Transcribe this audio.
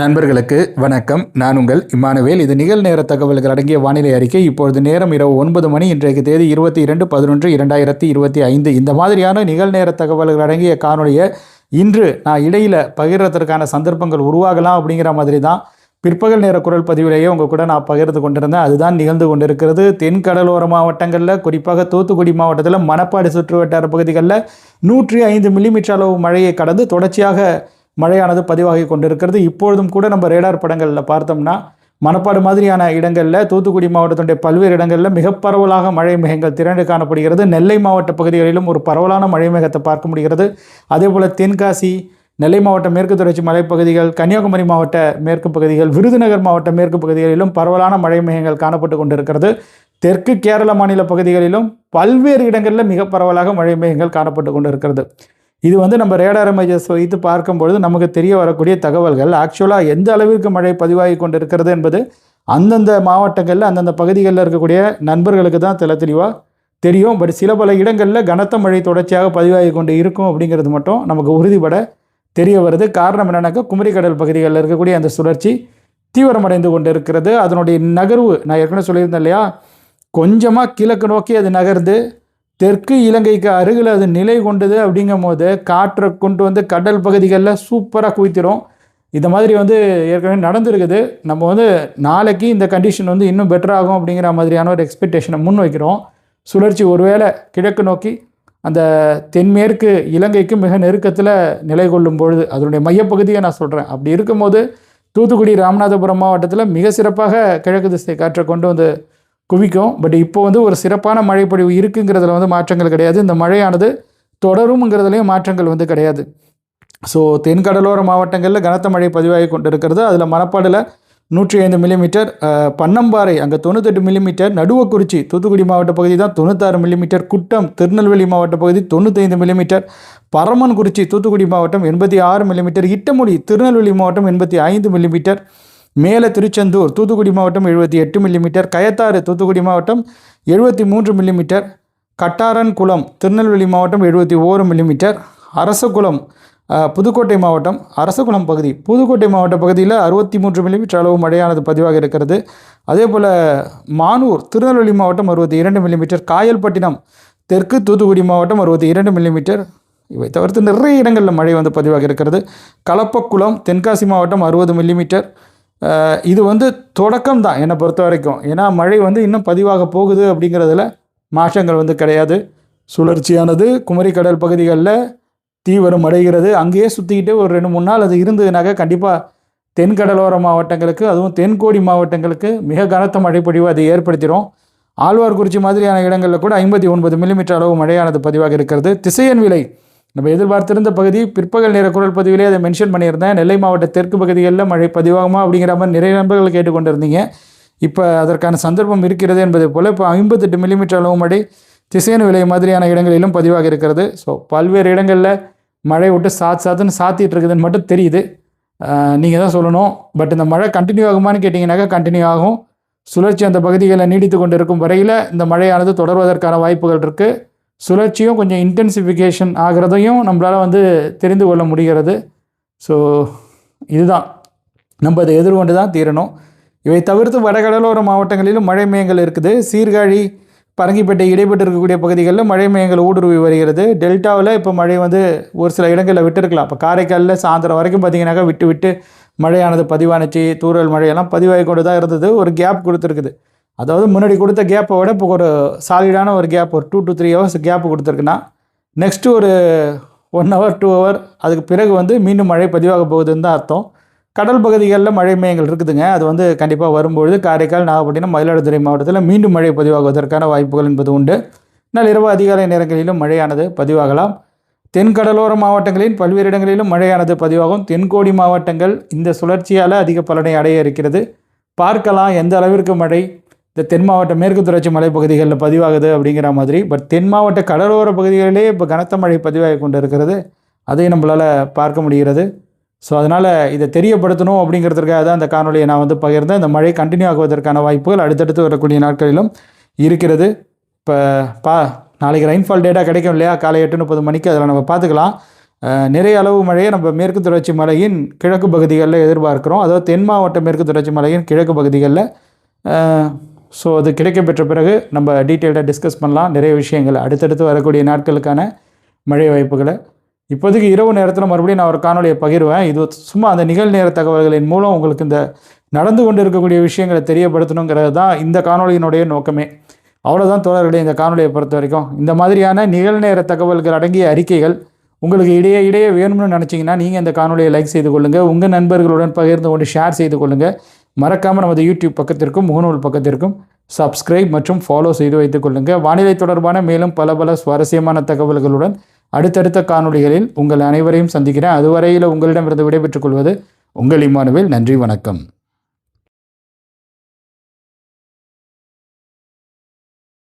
நண்பர்களுக்கு வணக்கம். நான் உங்கள் இம்மானுவேல். இது நிகழ்நேர தகவல்கள் அடங்கிய வானிலை அறிக்கை. இப்பொழுது நேரம் இரவு ஒன்பது மணி. இன்றைக்கு தேதி இருபத்தி இரண்டு பதினொன்று இரண்டாயிரத்தி இருபத்தி ஐந்து. இந்த மாதிரியான நிகழ்நேர தகவல்கள் அடங்கிய காணொலியை இன்று நான் இடையில் பகிர்றதற்கான சந்தர்ப்பங்கள் உருவாகலாம் அப்படிங்கிற மாதிரி தான் பிற்பகல் நேர குரல் பதிவிலேயே உங்கள் கூட நான் பகிர்ந்து கொண்டிருந்தேன். அதுதான் நிகழ்ந்து கொண்டிருக்கிறது. தென் கடலோர மாவட்டங்களில் குறிப்பாக தூத்துக்குடி மாவட்டத்தில் மணப்பாடு சுற்றுவட்டார பகுதிகளில் நூற்றி ஐந்து மில்லிமீட்டர் அளவு மழையை கடந்து தொடர்ச்சியாக மழையானது பதிவாகி கொண்டிருக்கிறது. இப்பொழுதும் கூட நம்ம ரேடார் படங்களில் பார்த்தோம்னா மணப்பாடு மாதிரியான இடங்களில் தூத்துக்குடி மாவட்டத்தினுடைய பல்வேறு இடங்களில் மிக பரவலாக மழை மேகங்கள் திரண்டு காணப்படுகிறது. நெல்லை மாவட்ட பகுதிகளிலும் ஒரு பரவலான மழை மேகத்தை பார்க்க முடிகிறது. அதே போல் தென்காசி நெல்லை மாவட்ட மேற்கு தொடர்ச்சி மலைப்பகுதிகள் கன்னியாகுமரி மாவட்ட மேற்கு பகுதிகள் விருதுநகர் மாவட்ட மேற்கு பகுதிகளிலும் பரவலான மழை மேகங்கள் காணப்பட்டு கொண்டிருக்கிறது. தெற்கு கேரள மாநில பகுதிகளிலும் பல்வேறு இடங்களில் மிக பரவலாக மழை மேகங்கள் காணப்பட்டு கொண்டிருக்கிறது. இது வந்து நம்ம ரேடார் இமேஜஸ் வைத்து பார்க்கும்பொழுது நமக்கு தெரிய வரக்கூடிய தகவல்கள் ஆக்சுவலாக எந்த அளவிற்கு மழை பதிவாகி கொண்டிருக்கிறது என்பது அந்தந்த மாவட்டங்களில் அந்தந்த பகுதிகளில் இருக்கக்கூடிய நண்பர்களுக்கு தான் தெல தெளிவாக தெரியும். பட் சில பல இடங்களில் கனத்த மழை தொடர்ச்சியாக பதிவாகி கொண்டு இருக்கும் அப்படிங்கிறது மட்டும் நமக்கு உறுதிபட தெரிய வருது. காரணம் என்னென்னாக்கா குமரிக்கடல் பகுதிகளில் இருக்கக்கூடிய அந்த சுழற்சி தீவிரமடைந்து கொண்டு இருக்கிறது அதனுடைய நகர்வு நான் ஏற்கனவே சொல்லியிருந்தேன் இல்லையா? கொஞ்சமாக கிழக்கு நோக்கி அது நகர்ந்து தெற்கு இலங்கைக்கு அருகில் அது நிலை கொண்டது அப்படிங்கும் போது காற்றை கொண்டு வந்து கடல் பகுதிகளில் சூப்பராக குவித்திரும். இந்த மாதிரி வந்து ஏற்கனவே நடந்திருக்குது. நம்ம வந்து நாளைக்கு இந்த கண்டிஷன் வந்து இன்னும் பெட்டராகும் அப்படிங்கிற மாதிரியான ஒரு எக்ஸ்பெக்டேஷனை முன் வைக்கிறோம். சுழற்சி ஒருவேளை கிழக்கு நோக்கி அந்த தென்மேற்கு இலங்கைக்கு மிக நெருக்கத்தில் நிலை கொள்ளும் பொழுது அதனுடைய மையப்பகுதியை நான் சொல்கிறேன் அப்படி இருக்கும்போது தூத்துக்குடி ராமநாதபுரம் மாவட்டத்தில் மிக சிறப்பாக கிழக்கு திசை காற்றை கொண்டு வந்து குவிக்கும். பட் இப்போ வந்து ஒரு சிறப்பான மழைப்பொழிவு இருக்குங்கிறதுல வந்து மாற்றங்கள் கிடையாது. இந்த மழையானது தொடரும்ங்கிறதுலையும் மாற்றங்கள் வந்து கிடையாது. ஸோ தென்கடலோர மாவட்டங்களில் கனத்த மழை பதிவாகி கொண்டிருக்கிறது. அதில் மணப்பாடில் நூற்றி ஐந்து மில்லிமீட்டர் பன்னம்பாறை அங்கே தொண்ணூத்தெட்டு மில்லிமீட்டர் நடுவக்குறிச்சி தூத்துக்குடி மாவட்ட பகுதி தான் தொண்ணூத்தாறு மில்லிமீட்டர் குட்டம் திருநெல்வேலி மாவட்ட பகுதி தொண்ணூத்தைந்து மில்லிமீட்டர் பரமன்குறிச்சி தூத்துக்குடி மாவட்டம் எண்பத்தி ஆறு மில்லிமீட்டர் இட்டமொழி திருநெல்வேலி மாவட்டம் எண்பத்தி ஐந்து மில்லிமீட்டர் மேலே திருச்செந்தூர் தூத்துக்குடி மாவட்டம் எழுபத்தி எட்டு மில்லிமீட்டர் கயத்தாறு தூத்துக்குடி மாவட்டம் எழுபத்தி மூன்று மில்லிமீட்டர் கட்டாரன் குளம் திருநெல்வேலி மாவட்டம் எழுபத்தி ஓரு மில்லிமீட்டர் அரசகுளம் புதுக்கோட்டை மாவட்டம் அரசகுளம் பகுதி புதுக்கோட்டை மாவட்ட பகுதியில் அறுபத்தி மூன்று மில்லிமீட்டர் அளவு மழையானது பதிவாக இருக்கிறது. அதே போல் மானூர் திருநெல்வேலி மாவட்டம் அறுபத்தி இரண்டு மில்லிமீட்டர் காயல்பட்டினம் தெற்கு தூத்துக்குடி மாவட்டம் அறுபத்தி இரண்டு மில்லிமீட்டர் இவை தவிர்த்து நிறைய இடங்களில் மழை வந்து பதிவாக இருக்கிறது. கலப்பக்குளம் தென்காசி மாவட்டம் அறுபது மில்லிமீட்டர் இது வந்து தொடக்கம் தான் என்னை பொறுத்த வரைக்கும். ஏன்னா மழை வந்து இன்னும் பதிவாக போகுது அப்படிங்கிறதுல மாற்றங்கள் வந்து கிடையாது. சுழற்சியானது குமரி கடல் பகுதிகளில் தீவிரம் அடைகிறது. அங்கேயே சுற்றிக்கிட்டு ஒரு ரெண்டு மூணு நாள் அது இருந்ததுனாக்க கண்டிப்பாக தென்கடலோர மாவட்டங்களுக்கு அதுவும் தென்கோடி மாவட்டங்களுக்கு மிக கனத்த மழைப்பொழிவு அதை ஏற்படுத்திடும். ஆழ்வார்குறிச்சி மாதிரியான இடங்களில் கூட ஐம்பத்தி ஒன்பது மில்லிமீட்டர் அளவு மழையானது பதிவாக இருக்கிறது. திசையன் விலை நம்ம எதிர்பார்த்திருந்த பகுதி பிற்பகல் நேர குரல் பதிவிலே அதை மென்ஷன் பண்ணியிருந்தேன். நெல்லை மாவட்ட தெற்கு பகுதிகளில் மழை பதிவாகுமா அப்படிங்கிற மாதிரி நிறைய நண்பர்கள் கேட்டுக்கொண்டிருந்தீங்க. இப்போ அதற்கான சந்தர்ப்பம் இருக்கிறது என்பதை போல் இப்போ ஐம்பத்தெட்டு மில்லிமீட்டர் அளவு மழை திசையன் விலை மாதிரியான இடங்களிலும் பதிவாக இருக்கிறது. ஸோ பல்வேறு இடங்களில் மழை விட்டு சாத்து சாத்துன்னு சாத்திட்டு இருக்குதுன்னு மட்டும் தெரியுது. நீங்கள் தான் சொல்லணும். பட் இந்த மழை கண்டினியூ ஆகுமான்னு கேட்டிங்கனாக்கா கண்டினியூ ஆகும். சுழற்சி அந்த பகுதிகளில் நீடித்து கொண்டு இருக்கும் வரையில் இந்த மழையானது தொடர்வதற்கான வாய்ப்புகள் இருக்குது சுழற்சியும் கொஞ்சம் இன்டென்சிஃபிகேஷன் ஆகிறதையும் நம்மளால் வந்து தெரிந்து கொள்ள முடிகிறது. ஸோ இதுதான். நம்ம அதை எதிர்கொண்டு தான் தீரணும். இவை தவிர்த்து வடகடலோர மாவட்டங்களிலும் மழை மேயங்கள் இருக்குது. சீர்காழி பரங்கிப்பேட்டை இடைப்பட்டு இருக்கக்கூடிய பகுதிகளில் மழை மேயங்கள் ஊடுருவி வருகிறது. டெல்டாவில் இப்போ மழை வந்து ஒரு சில இடங்களில் விட்டுருக்கலாம். இப்போ காரைக்காலில் சாயந்தரம் வரைக்கும் பார்த்தீங்கன்னாக்கா விட்டு விட்டு மழையானது பதிவானுச்சு. தூறல் மழையெல்லாம் பதிவாகி கொண்டு தான் இருந்தது. ஒரு கேப் கொடுத்துருக்குது. அதாவது முன்னாடி கொடுத்த கேப்பை விட இப்போ ஒரு சாலிடான ஒரு கேப் ஒரு two to three hours gap கொடுத்துருக்குன்னா next ஒரு ஒன் ஹவர் டூ ஹவர் அதுக்கு பிறகு வந்து மீண்டும் மழை பதிவாக போகுதுன்னு தான் அர்த்தம். கடல் பகுதிகளில் மழை மையங்கள் இருக்குதுங்க. அது வந்து கண்டிப்பாக வரும்பொழுது காரைக்கால் நாகப்பட்டினம் மயிலாடுதுறை மாவட்டத்தில் மீண்டும் மழை பதிவாகுவதற்கான வாய்ப்புகள் என்பது உண்டு. நள்ளிரவு அதிகாலை நேரங்களிலும் மழையானது பதிவாகலாம். தென்கடலோர மாவட்டங்களின் பல்வேறு இடங்களிலும் மழையானது பதிவாகும். தென்கோடி மாவட்டங்கள் இந்த சுழற்சியால் அதிக பலனை அடைய இருக்கிறது. பார்க்கலாம் எந்த அளவிற்கு மழை இந்த தென் மாவட்ட மேற்கு தொடர்ச்சி மலைப்பகுதிகளில் பதிவாகுது அப்படிங்கிற மாதிரி. பட் தென் மாவட்ட கடலோர பகுதிகளிலே இப்போ கனத்த மழை பதிவாகி கொண்டு இருக்கிறது அதையும் நம்மளால் பார்க்க முடிகிறது. ஸோ அதனால் இதை தெரியப்படுத்தணும் அப்படிங்கிறதுக்காக தான் அந்த காணொலியை நான் வந்து பகிர்ந்தேன். இந்த மழை கண்டினியூ ஆகுவதற்கான வாய்ப்புகள் அடுத்தடுத்து வரக்கூடிய நாட்களிலும் இருக்கிறது. இப்போ பா நாளைக்கு ரெயின்ஃபால் டேட்டா கிடைக்கும் இல்லையா? காலை எட்டு முப்பது மணிக்கு அதில் நம்ம பார்த்துக்கலாம். நிறைய அளவு மழையை நம்ம மேற்கு தொடர்ச்சி மலையின் கிழக்கு பகுதிகளில் எதிர்பார்க்குறோம். அதாவது தென் மாவட்ட மேற்கு தொடர்ச்சி மலையின் கிழக்கு பகுதிகளில் ஸோ அது கிடைக்கப்பெற்ற பிறகு நம்ம டீட்டெயில்டாக டிஸ்கஸ் பண்ணலாம். நிறைய விஷயங்கள். அடுத்தடுத்து வரக்கூடிய நாட்களுக்கான மழை வாய்ப்புகளை. இப்போதைக்கு இரவு நேரத்தில் மறுபடியும் நான் ஒரு காணொலியை பகிர்வேன். இது சும்மா அந்த நிகழ்நேர தகவல்களின் மூலம் உங்களுக்கு இந்த நடந்து கொண்டு இருக்கக்கூடிய விஷயங்களை தெரியப்படுத்தணுங்கிறது தான் இந்த காணொலியினுடைய நோக்கமே. அவ்வளோதான் தோழர்களே இந்த காணொலியை பொறுத்த வரைக்கும். இந்த மாதிரியான நிகழ்நேர தகவல்கள் அடங்கிய அறிக்கைகள் உங்களுக்கு இடையே இடையே வேணும்னு நினச்சிங்கன்னா நீங்கள் இந்த காணொலியை லைக் செய்து கொள்ளுங்கள் உங்கள் நண்பர்களுடன் பகிர்ந்து கொண்டு ஷேர் செய்து கொள்ளுங்கள் மறக்காமல் நமது யூடியூப் பக்கத்திற்கும் முகநூல் பக்கத்திற்கும் சப்ஸ்கிரைப் மற்றும் ஃபாலோ செய்து வைத்துக் கொள்ளுங்கள் வானிலை தொடர்பான மேலும் பல பல சுவாரஸ்யமான தகவல்களுடன் அடுத்தடுத்த காணொளிகளில் உங்கள் அனைவரையும் சந்திக்கிறேன். அதுவரையில் உங்களிடமிருந்து விடைபெற்றுக் கொள்வது உங்கள் இம்மானுவேல் நன்றி வணக்கம்.